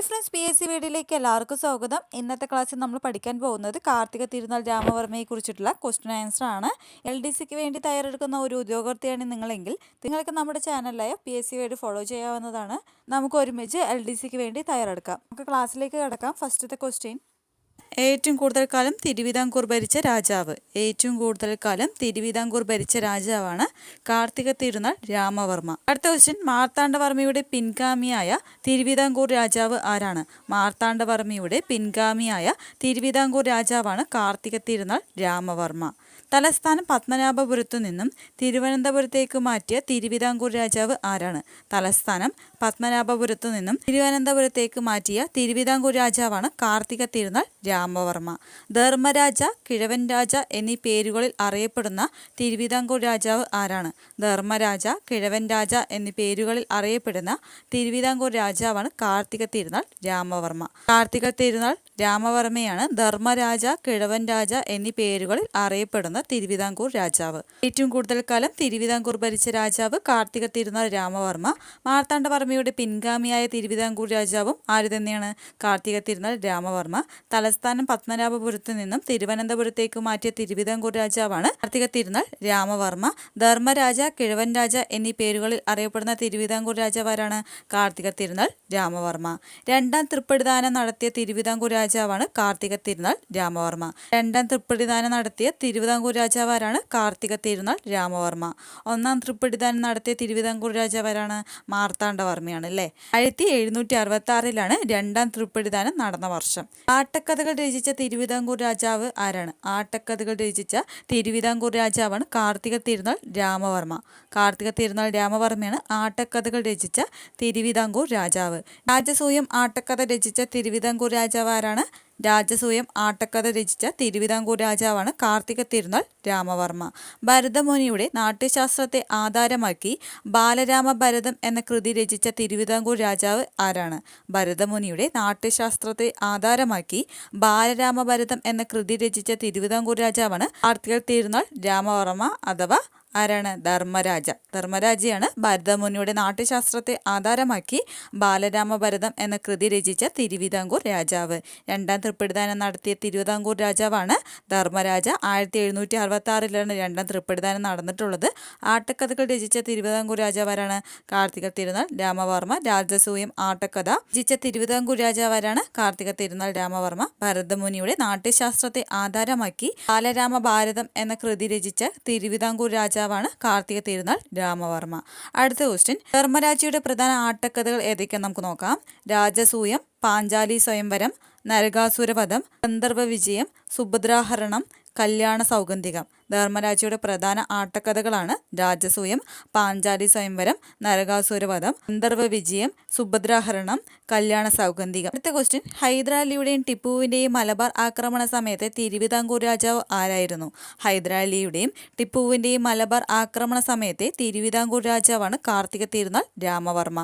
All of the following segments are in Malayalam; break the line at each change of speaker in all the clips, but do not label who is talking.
Hi friends P S C വീഡിയോയിലേക്ക് എല്ലാവർക്കും സ്വാഗതം. ഇന്നത്തെ ക്ലാസ്സിൽ നമ്മൾ പഠിക്കാൻ പോകുന്നത് കാർത്തിക തിരുനാൾ രാമവർമ്മയെ കുറിച്ചിട്ടുള്ള ക്വസ്റ്റ്യൻ ആൻസർ ആണ്. എൽ ഡി സിക്ക് വേണ്ടി തയ്യാറെടുക്കുന്ന ഒരു ഉദ്യോഗാർത്ഥിയാണ് നിങ്ങളെങ്കിൽ നിങ്ങൾക്ക് നമ്മുടെ ചാനലായ പി എസ് സി വേണ്ടി ഫോളോ ചെയ്യാവുന്നതാണ്. നമുക്ക് ഒരുമിച്ച് എൽ ഡി സിക്ക് വേണ്ടി തയ്യാറെടുക്കാം. നമുക്ക് ക്ലാസ്സിലേക്ക് കിടക്കാം. ഫസ്റ്റത്തെ ക്വസ്റ്റ്യൻ ഏറ്റവും കൂടുതൽ കാലം തിരുവിതാംകൂർ ഭരിച്ച രാജാവ്. ഏറ്റവും കൂടുതൽ കാലം തിരുവിതാംകൂർ ഭരിച്ച രാജാവാണ് കാർത്തിക തിരുനാൾ രാമവർമ്മ. അടുത്ത ക്വസ്റ്റ്യൻ മാർത്താണ്ഡവർമ്മയുടെ പിൻഗാമിയായ തിരുവിതാംകൂർ രാജാവ് ആരാണ്? മാർത്താണ്ഡവർമ്മയുടെ പിൻഗാമിയായ തിരുവിതാംകൂർ രാജാവാണ് കാർത്തിക തിരുനാൾ രാമവർമ്മ. തലസ്ഥാനം പത്മനാഭപുരത്തു നിന്നും തിരുവനന്തപുരത്തേക്ക് മാറ്റിയ തിരുവിതാംകൂർ രാജാവ് ആരാണ്? തലസ്ഥാനം പത്മനാഭപുരത്തു നിന്നും തിരുവനന്തപുരത്തേക്ക് മാറ്റിയ തിരുവിതാംകൂർ രാജാവാണ് കാർത്തിക തിരുനാൾ രാമവർമ്മ. ധർമ്മരാജ കിഴവൻ രാജ എന്നീ പേരുകളിൽ അറിയപ്പെടുന്ന തിരുവിതാംകൂർ രാജാവ് ആരാണ്? ധർമ്മരാജ കിഴവൻ രാജ എന്നീ പേരുകളിൽ അറിയപ്പെടുന്ന തിരുവിതാംകൂർ രാജാവാണ് കാർത്തിക തിരുനാൾ രാമവർമ്മ. കാർത്തിക തിരുനാൾ രാമവർമ്മയാണ് ധർമ്മരാജ കിഴവൻ രാജ എന്നീ പേരുകളിൽ അറിയപ്പെടുന്ന തിരുവിതാംകൂർ രാജാവ്. ഏറ്റവും കൂടുതൽ കാലം തിരുവിതാംകൂർ ഭരിച്ച രാജാവ് കാർത്തിക തിരുനാൾ രാമവർമ്മ. മാർത്താണ്ഡവർമ്മയുടെ പിൻഗാമിയായ തിരുവിതാംകൂർ രാജാവും ആര് തന്നെയാണ്? കാർത്തിക തിരുനാൾ രാമവർമ്മ. തലസ്ഥാനം പത്മനാഭപുരത്ത് നിന്നും തിരുവനന്തപുരത്തേക്ക് മാറ്റിയ തിരുവിതാംകൂർ രാജാവാണ് കാർത്തിക തിരുനാൾ രാമവർമ്മ. ധർമ്മരാജ കിഴവൻ രാജ എന്നീ പേരുകളിൽ അറിയപ്പെടുന്ന തിരുവിതാംകൂർ രാജാവാരാണ് കാർത്തിക തിരുനാൾ രാമവർമ്മ. രണ്ടാം തൃപ്പടിദാനം നടത്തിയ തിരുവിതാംകൂർ രാജാവാണ് കാർത്തിക തിരുനാൾ രാമവർമ്മ. രണ്ടാം തൃപ്പടിദാനം നടത്തിയ തിരുവിതാംകൂർ രാജാവാരാണ് കാർത്തിക തിരുനാൾ രാമവർമ്മ. ഒന്നാം തൃപ്പടിദാനം നടത്തിയ തിരുവിതാംകൂർ രാജാവാരാണ് മാർത്താണ്ഡവർമ്മയാണ് അല്ലേ? ആയിരത്തി എഴുന്നൂറ്റി അറുപത്തി ആറിലാണ് രണ്ടാം തൃപ്പടിദാനം നടന്ന വർഷം. ആട്ടക്കഥകൾ രചിച്ച തിരുവിതാംകൂർ രാജാവ് ആരാണ്? ആട്ടക്കഥകൾ രചിച്ച തിരുവിതാംകൂർ രാജാവാണ് കാർത്തിക തിരുനാൾ രാമവർമ്മ. കാർത്തിക തിരുനാൾ രാമവർമ്മയാണ് ആട്ടക്കഥകൾ രചിച്ച തിരുവിതാംകൂർ രാജാവ്. രാജസൂയം ആട്ടക്കഥ രചിച്ച തിരുവിതാംകൂർ രാജാവ് ആരാണ്? രാജസൂയം ആട്ടക്കഥ രചിച്ച തിരുവിതാംകൂർ രാജാവാണ് കാർത്തിക തിരുനാൾ രാമവർമ്മ. ഭരതമുനിയുടെ നാട്യശാസ്ത്രത്തെ ആധാരമാക്കി ബാലരാമ ഭരതം എന്ന കൃതി രചിച്ച തിരുവിതാംകൂർ രാജാവ് ആരാണ്? ഭരതമുനിയുടെ നാട്യശാസ്ത്രത്തെ ആധാരമാക്കി ബാലരാമ ഭരതം എന്ന കൃതി രചിച്ച തിരുവിതാംകൂർ രാജാവാണ് കാർത്തിക തിരുനാൾ രാമവർമ്മ അഥവാ ആരാണ്? ധർമ്മരാജ. ധർമ്മരാജയാണ് ഭരതമുനിയുടെ നാട്യശാസ്ത്രത്തെ ആധാരമാക്കി ബാലരാമഭരതം എന്ന കൃതി രചിച്ച തിരുവിതാംകൂർ രാജാവ്. രണ്ടാം തൃപ്പടിദാനം നടത്തിയ തിരുവിതാംകൂർ രാജാവാണ് ധർമ്മരാജ. ആയിരത്തി എഴുന്നൂറ്റി അറുപത്തി ആറിലാണ് രണ്ടാം തൃപ്പടിദാനം നടന്നിട്ടുള്ളത്. ആട്ടക്കഥകൾ രചിച്ച തിരുവിതാംകൂർ രാജാവാരാണ്? കാർത്തിക തിരുനാൾ രാമവർമ്മ. രാജസൂയം ആട്ടക്കഥ രചിച്ച തിരുവിതാംകൂർ രാജാവാരാണ് കാർത്തിക തിരുനാൾ രാമവർമ്മ. ഭരതമുനിയുടെ നാട്യശാസ്ത്രത്തെ ആധാരമാക്കി ബാലരാമ ഭാരതം എന്ന കൃതി രചിച്ച തിരുവിതാംകൂർ രാജാവാണ് കാർത്തിക തിരുനാൾ രാമവർമ്മ. അടുത്ത ക്വസ്റ്റ്യൻ ധർമ്മരാജയുടെ പ്രധാന ആട്ടക്കഥകൾ ഏതൊക്കെയാണ് നമുക്ക് നോക്കാം. രാജസൂയം പാഞ്ചാലി സ്വയംവരം നരകാസുരവധം ഗന്ധർവ വിജയം സുഭദ്രാഹരണം കല്യാണ സൗഗന്ധികം. ധർമ്മരാജയുടെ പ്രധാന ആട്ടക്കഥകളാണ് രാജസൂയം പാഞ്ചാലി സ്വയംവരം നരകാസുരവധം ഗന്ധർവ വിജയം സുഭദ്രാഹരണം കല്യാണ സൗഗന്ധികം. അടുത്ത ക്വസ്റ്റ്യൻ ഹൈദരാലിയുടെയും ടിപ്പുവിന്റെയും മലബാർ ആക്രമണ സമയത്തെ തിരുവിതാംകൂർ രാജാവ് ആരായിരുന്നു? ഹൈദരാലിയുടെയും ടിപ്പുവിന്റെയും മലബാർ ആക്രമണ സമയത്തെ തിരുവിതാംകൂർ രാജാവാണ് കാർത്തിക തിരുനാൾ രാമവർമ്മ.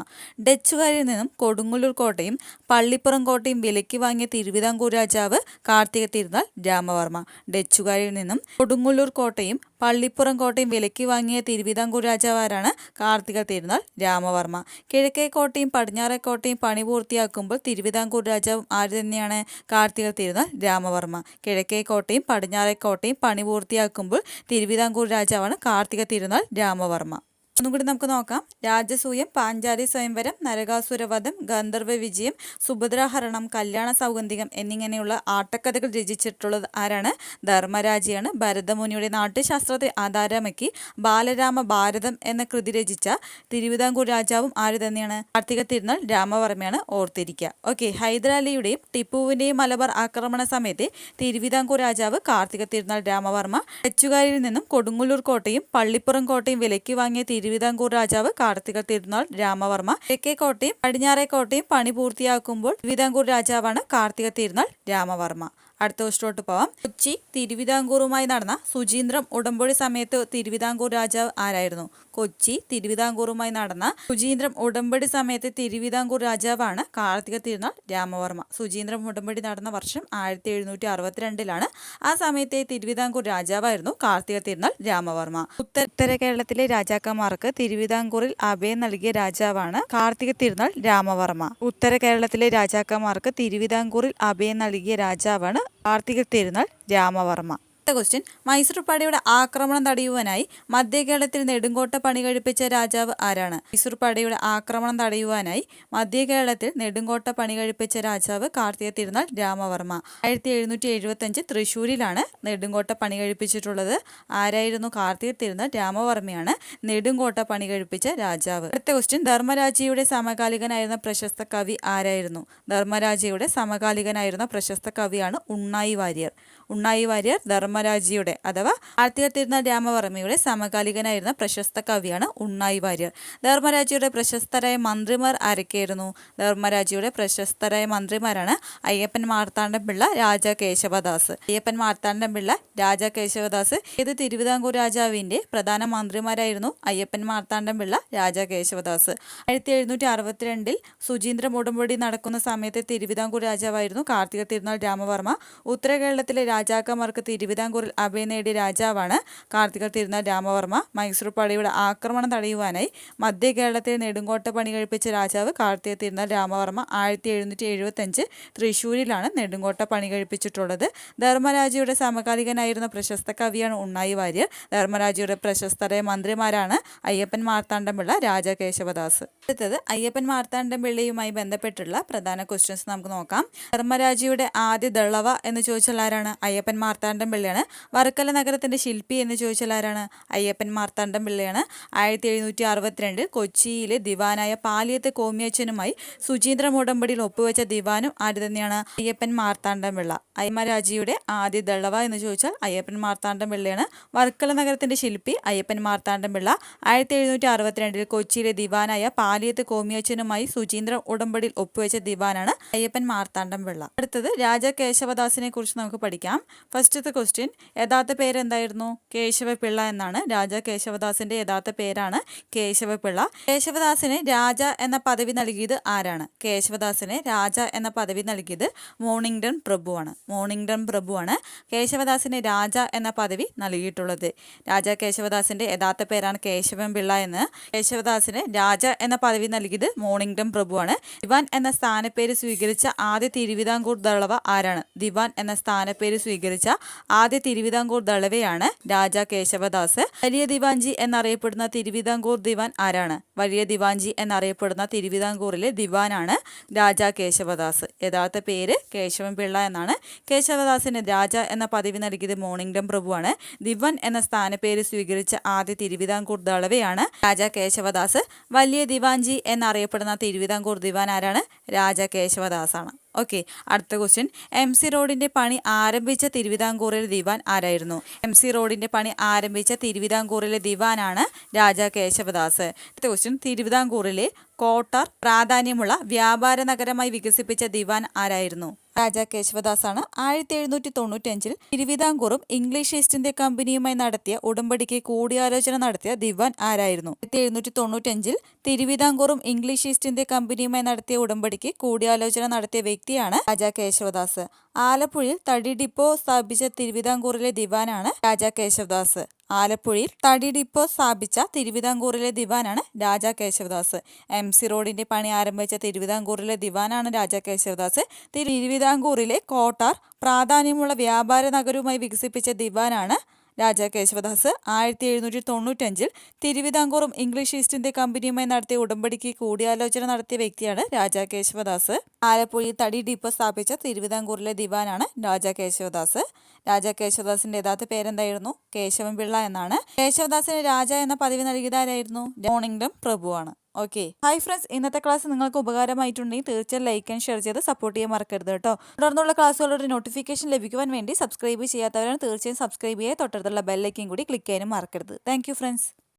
ഡച്ചുകാരിൽ നിന്നും കൊടുങ്ങല്ലൂർ കോട്ടയും പള്ളിപ്പുറം കോട്ടയും വിലയ്ക്ക് വാങ്ങിയ തിരുവിതാംകൂർ രാജാവ് കാർത്തിക തിരുനാൾ രാമവർമ്മ. ഡച്ചുകാരിൽ നിന്നും കൊടുങ്ങല്ലൂർ കോട്ടയും പള്ളിപ്പുറം കോട്ടയും വിലയ്ക്ക് വാങ്ങിയ തിരുവിതാംകൂർ രാജാവാരാണ് കാർത്തിക തിരുനാൾ രാമവർമ്മ. കിഴക്കേ കോട്ടയും പടിഞ്ഞാറേ കോട്ടയും പണി പൂർത്തിയാക്കുമ്പോൾ തിരുവിതാംകൂർ രാജാവും ആര് തന്നെയാണ് കാർത്തിക തിരുനാൾ രാമവർമ്മ. കിഴക്കേ കോട്ടയും പടിഞ്ഞാറേ കോട്ടയും പണി പൂർത്തിയാക്കുമ്പോൾ തിരുവിതാംകൂർ രാജാവാണ് കാർത്തിക തിരുനാൾ രാമവർമ്മ. ഒന്നും കൂടി നമുക്ക് നോക്കാം. രാജസൂയം പാഞ്ചാലി സ്വയംവരം നരകാസുരവധം ഗന്ധർവ വിജയം സുഭദ്രാഹരണം കല്യാണ സൗഗന്ധികം എന്നിങ്ങനെയുള്ള ആട്ടക്കഥകൾ രചിച്ചിട്ടുള്ളത് ആരാണ്? ധർമ്മരാജയാണ്. ഭരതമുനിയുടെ നാട്യശാസ്ത്രത്തെ ആധാരമാക്കി ബാലരാമ ഭാരതം എന്ന കൃതി രചിച്ച തിരുവിതാംകൂർ രാജാവും ആര് തന്നെയാണ്? കാർത്തിക തിരുനാൾ രാമവർമ്മയാണ് ഓർത്തിരിക്കുക. ഓക്കെ ഹൈദരാലിയുടെയും ടിപ്പുവിന്റെയും മലബാർ ആക്രമണ സമയത്തെ തിരുവിതാംകൂർ രാജാവ് കാർത്തിക തിരുനാൾ രാമവർമ്മ ഡച്ചുകാരിൽ നിന്നും കൊടുങ്ങല്ലൂർ കോട്ടയും പള്ളിപ്പുറം കോട്ടയും വിലയ്ക്ക് വാങ്ങിയ തിരുവിതാംകൂർ രാജാവ് കാർത്തിക തിരുനാൾ രാമവർമ്മ തെക്കേ കോട്ടയും പടിഞ്ഞാറേ കോട്ടയും പണി പൂർത്തിയാക്കുമ്പോൾ തിരുവിതാംകൂർ രാജാവാണ് കാർത്തിക തിരുനാൾ രാമവർമ്മ. അടുത്ത ദിവസത്തോട്ട് പോവാം. കൊച്ചി തിരുവിതാംകൂറുമായി നടന്ന സുചീന്ദ്രം ഉടമ്പടി സമയത്ത് തിരുവിതാംകൂർ രാജാവ് ആരായിരുന്നു? കൊച്ചി തിരുവിതാംകൂറുമായി നടന്ന സുചീന്ദ്രം ഉടമ്പടി സമയത്തെ തിരുവിതാംകൂർ രാജാവാണ് കാർത്തിക തിരുനാൾ രാമവർമ്മ. സുചീന്ദ്രം ഉടമ്പടി നടന്ന വർഷം ആയിരത്തി എഴുന്നൂറ്റി അറുപത്തിരണ്ടിലാണ് ആ സമയത്തെ തിരുവിതാംകൂർ രാജാവായിരുന്നു കാർത്തിക തിരുനാൾ രാമവർമ്മ. ഉത്തര കേരളത്തിലെ രാജാക്കന്മാർക്ക് തിരുവിതാംകൂറിൽ അഭയം നൽകിയ രാജാവാണ് കാർത്തിക തിരുനാൾ രാമവർമ്മ. ഉത്തര കേരളത്തിലെ രാജാക്കന്മാർക്ക് തിരുവിതാംകൂറിൽ അഭയം നൽകിയ രാജാവാണ് കാർത്തിക തിരുനാൾ രാമവർമ്മ. അടുത്ത ക്വസ്റ്റ്യൻ മൈസൂർ പടയുടെ ആക്രമണം തടയുവാനായി മധ്യ കേരളത്തിൽ നെടുങ്കോട്ട പണി കഴിപ്പിച്ച രാജാവ് ആരാണ്? മൈസൂർ പടയുടെ ആക്രമണം തടയുവാനായി മധ്യ കേരളത്തിൽ നെടുങ്കോട്ട പണി കഴിപ്പിച്ച രാജാവ് കാർത്തിക തിരുനാൾ രാമവർമ്മ. ആയിരത്തി എഴുന്നൂറ്റി എഴുപത്തഞ്ച് തൃശ്ശൂരിലാണ് നെടുങ്കോട്ട പണി കഴിപ്പിച്ചിട്ടുള്ളത്. ആരായിരുന്നു കാർത്തിക തിരുനാൾ രാമവർമ്മയാണ് നെടുങ്കോട്ട പണി കഴിപ്പിച്ച രാജാവ്? അടുത്ത ക്വസ്റ്റ്യൻ ധർമ്മരാജയുടെ സമകാലികനായിരുന്ന പ്രശസ്ത കവി ആരായിരുന്നു? ധർമ്മരാജയുടെ സമകാലികനായിരുന്ന പ്രശസ്ത കവിയാണ് ഉണ്ണായി വാര്യർ. ഉണ്ണായി വാര്യർ ധർമ്മരാജിയുടെ അഥവാ ആർത്തിക തിരുനാൾ രാമവർമ്മയുടെ സമകാലികനായിരുന്ന പ്രശസ്ത കവിയാണ് ഉണ്ണായി വാര്യർ. ധർമ്മരാജിയുടെ പ്രശസ്തരായ മന്ത്രിമാർ ആരൊക്കെയായിരുന്നു? ധർമ്മരാജിയുടെ പ്രശസ്തരായ മന്ത്രിമാരാണ് അയ്യപ്പൻ മാർത്താണ്ഡം പിള്ള രാജ കേശവദാസ്. അയ്യപ്പൻ മാർത്താണ്ഡം പിള്ള രാജ കേശവദാസ് ഇത് തിരുവിതാംകൂർ രാജാവിന്റെ പ്രധാന മന്ത്രിമാരായിരുന്നു അയ്യപ്പൻ മാർത്താണ്ഡം പിള്ള രാജ കേശവദാസ്. ആയിരത്തി എഴുന്നൂറ്റി അറുപത്തിരണ്ടിൽ സുചീന്ദ്രം ഉടമ്പടി നടക്കുന്ന സമയത്തെ തിരുവിതാംകൂർ രാജാവായിരുന്നു കാർത്തിക തിരുനാൾ രാമവർമ്മ. ഉത്തര കേരളത്തിലെ രാജാക്കന്മാർക്ക് തിരുവിതാംകൂറിൽ അഭയം നേടിയ രാജാവാണ് കാർത്തിക തിരുനാൾ രാമവർമ്മ. മൈസൂർ പടയുടെ ആക്രമണം തടയുവാനായി മധ്യ കേരളത്തിൽ നെടുങ്കോട്ട പണി കഴിപ്പിച്ച രാജാവ് കാർത്തിക തിരുനാൾ രാമവർമ്മ ആയിരത്തി എഴുന്നൂറ്റി എഴുപത്തഞ്ച് തൃശ്ശൂരിലാണ് നെടുങ്കോട്ട പണി കഴിപ്പിച്ചിട്ടുള്ളത്. ധർമ്മരാജയുടെ സമകാലികനായിരുന്ന പ്രശസ്ത കവിയാണ് ഉണ്ണായി വാര്യർ. ധർമ്മരാജയുടെ പ്രശസ്തരായ മന്ത്രിമാരാണ് അയ്യപ്പൻ മാർത്താണ്ഡംപിള്ള രാജ കേശവദാസ് അടുത്തത് അയ്യപ്പൻ മാർത്താണ്ഡംപിള്ളയുമായി ബന്ധപ്പെട്ടുള്ള പ്രധാന ക്വസ്റ്റ്യൻസ് നമുക്ക് നോക്കാം. ധർമ്മരാജയുടെ ആദ്യ ദളവ എന്ന് ചോദിച്ചാൽ ആരാണ്? അയ്യപ്പൻ മാർത്താണ്ഡം പിള്ളയാണ്. വർക്കല നഗരത്തിന്റെ ശില്പി എന്ന് ചോദിച്ചാൽ ആരാണ്? അയ്യപ്പൻ മാർത്താണ്ഡം പിള്ളയാണ്. ആയിരത്തി എഴുന്നൂറ്റി അറുപത്തിരണ്ട് കൊച്ചിയിലെ ദിവാനായ പാലിയത്തെ കോമിയച്ചനുമായി സുചീന്ദ്രം ഉടമ്പടിയിൽ ഒപ്പുവെച്ച ദിവാനും ആര് തന്നെയാണ്? അയ്യപ്പൻ മാർത്താണ്ഡം പിള്ള. അയ്മരാജിയുടെ ആദ്യ ദളവ എന്ന് ചോദിച്ചാൽ അയ്യപ്പൻ മാർത്താണ്ഡം പിള്ളയാണ്. വർക്കല നഗരത്തിന്റെ ശില്പി അയ്യപ്പൻ മാർത്താണ്ഡം പിള്ള. ആയിരത്തി എഴുന്നൂറ്റി അറുപത്തിരണ്ടിൽ കൊച്ചിയിലെ ദിവാനായ പാലിയത്ത് കോമിയച്ചനുമായി സുചീന്ദ്രം ഉടമ്പടിയിൽ ഒപ്പുവെച്ച ദിവാനാണ് അയ്യപ്പൻ മാർത്താണ്ഡം പിള്ള. അടുത്തത് രാജ കേശവദാസിനെ കുറിച്ച് നമുക്ക് പഠിക്കാം. ഫസ്റ്റത്തെ ക്വസ്റ്റ്യൻ യഥാർത്ഥ പേരെന്തായിരുന്നു കേശവപിള്ള എന്നാണ്. രാജ കേശവദാസിന്റെ യഥാർത്ഥ പേരാണ് കേശവപിള്ള. കേശവദാസിന് രാജ എന്ന പദവി നൽകിയത് ആരാണ്? കേശവദാസിന് രാജ എന്ന പദവി നൽകിയത് മോണിംഗ്ടൺ പ്രഭുവാണ്. മോണിംഗ്ടൺ പ്രഭുവാണ് കേശവദാസിന് രാജ എന്ന പദവി നൽകിയിട്ടുള്ളത്. രാജ കേശവദാസിന്റെ യഥാർത്ഥ പേരാണ് കേശവൻ പിള്ള എന്ന് കേശവദാസിന് രാജ എന്ന പദവി നൽകിയത് മോണിംഗ്ടൺ പ്രഭുവാണ്. ദിവാൻ എന്ന സ്ഥാനപ്പേര് സ്വീകരിച്ച ആദ്യ തിരുവിതാംകൂർ ദളവ ആരാണ്? ദിവാൻ എന്ന സ്ഥാനപ്പേര് സ്വീകരിച്ച ആദ്യ തിരുവിതാംകൂർ ദളവയാണ് രാജ കേശവദാസ്. വലിയ ദിവാഞ്ചി എന്നറിയപ്പെടുന്ന തിരുവിതാംകൂർ ദിവാൻ ആരാണ്? വലിയ ദിവാഞ്ചി എന്നറിയപ്പെടുന്ന തിരുവിതാംകൂറിലെ ദിവാനാണ് രാജ കേശവദാസ്. യഥാർത്ഥ പേര് കേശവൻ പിള്ള എന്നാണ്. കേശവദാസിന് രാജ എന്ന പദവി നൽകിയത് മോണിംഗ്ഡം പ്രഭുവാണ്. ദിവാൻ എന്ന സ്ഥാനപ്പേര് സ്വീകരിച്ച ആദ്യ തിരുവിതാംകൂർ ദളവയാണ് രാജ കേശവദാസ്. വലിയ ദിവാഞ്ചി എന്നറിയപ്പെടുന്ന തിരുവിതാംകൂർ ദിവാൻ ആരാണ്? രാജ കേശവദാസാണ്. ഓക്കെ അടുത്ത ക്വസ്റ്റ്യൻ എം സി റോഡിന്റെ പണി ആരംഭിച്ച തിരുവിതാംകൂറിലെ ദിവാൻ ആരായിരുന്നു? എം സി റോഡിന്റെ പണി ആരംഭിച്ച തിരുവിതാംകൂറിലെ ദിവാനാണ് രാജാ കേശവദാസ്. അടുത്ത ക്വസ്റ്റ്യൻ തിരുവിതാംകൂറിലെ കോട്ടർ പ്രാധാന്യമുള്ള വ്യാപാര നഗരമായി വികസിപ്പിച്ച ദിവാൻ ആരായിരുന്നു? രാജ കേശവദാസാണ്. ആയിരത്തി എഴുന്നൂറ്റി തൊണ്ണൂറ്റഞ്ചിൽ തിരുവിതാംകൂറും ഇംഗ്ലീഷ് ഈസ്റ്റ് ഇന്ത്യ കമ്പനിയുമായി നടത്തിയ ഉടമ്പടിക്ക് കൂടിയാലോചന നടത്തിയ ദിവാൻ ആരായിരുന്നു? ആയിരത്തി എഴുന്നൂറ്റി തൊണ്ണൂറ്റഞ്ചിൽ തിരുവിതാംകൂറും ഇംഗ്ലീഷ് ഈസ്റ്റ് ഇന്ത്യ കമ്പനിയുമായി നടത്തിയ ഉടമ്പടിക്ക് കൂടിയാലോചന നടത്തിയ വ്യക്തിയാണ് രാജ കേശവദാസ്. ആലപ്പുഴയിൽ തടി ഡിപ്പോ സ്ഥാപിച്ച തിരുവിതാംകൂറിലെ ദിവാനാണ് രാജ കേശവദാസ്. ആലപ്പുഴയിൽ തടി ഡിപ്പോ സ്ഥാപിച്ച തിരുവിതാംകൂറിലെ ദിവാനാണ് രാജാ കേശവദാസ്. എം സി റോഡിന്റെ പണി ആരംഭിച്ച തിരുവിതാംകൂറിലെ ദിവാനാണ് രാജാ കേശവദാസ്. തിരുവിതാംകൂറിലെ കോട്ടാർ പ്രാധാന്യമുള്ള വ്യാപാര നഗരവുമായി വികസിപ്പിച്ച ദിവാനാണ് രാജ കേശവദാസ് ആയിരത്തി എഴുന്നൂറ്റി തൊണ്ണൂറ്റഞ്ചിൽ തിരുവിതാംകൂറും ഇംഗ്ലീഷ് ഈസ്റ്റ് ഇന്ത്യ കമ്പനിയുമായി നടത്തിയ ഉടമ്പടിക്ക് കൂടിയാലോചന നടത്തിയ വ്യക്തിയാണ് രാജാ കേശവദാസ് ആലപ്പുഴയിൽ തടി ഡിപ്പോ സ്ഥാപിച്ച തിരുവിതാംകൂറിലെ ദിവാനാണ് രാജാ കേശവദാസ് രാജാ കേശവദാസിന്റെ യഥാർത്ഥ പേരെന്തായിരുന്നു? കേശവൻ പിള്ള എന്നാണ്. കേശവദാസിന് രാജ എന്ന പദവി നൽകിയതാരായിരുന്നു? മോണിംഗ്ടൺ പ്രഭുവാണ്. ഓക്കെ ഹായ് ഫ്രണ്ട്സ് ഇന്നത്തെ ക്ലാസ് നിങ്ങൾക്ക് ഉപകാരമായിട്ടുണ്ടെങ്കിൽ തീർച്ചയായും ലൈക്ക് ആൻഡ് ഷെയർ ചെയ്ത് സപ്പോർട്ട് ചെയ്യാൻ മറക്കരുത് കേട്ടോ. തുടർന്നുള്ള ക്ലാസ്സുകളുടെ നോട്ടിഫിക്കേഷൻ ലഭിക്കുവാൻ വേണ്ടി സബ്സ്ക്രൈബ് ചെയ്യാത്തവരാണ് തീർച്ചയായും സബ്സ്ക്രൈബ് ചെയ്യുക തൊട്ടടുത്തുള്ള ബെല്ലൈക്കും കൂടി ക്ലിക്ക് ചെയ്യാനും മറക്കരുത്. Thank friends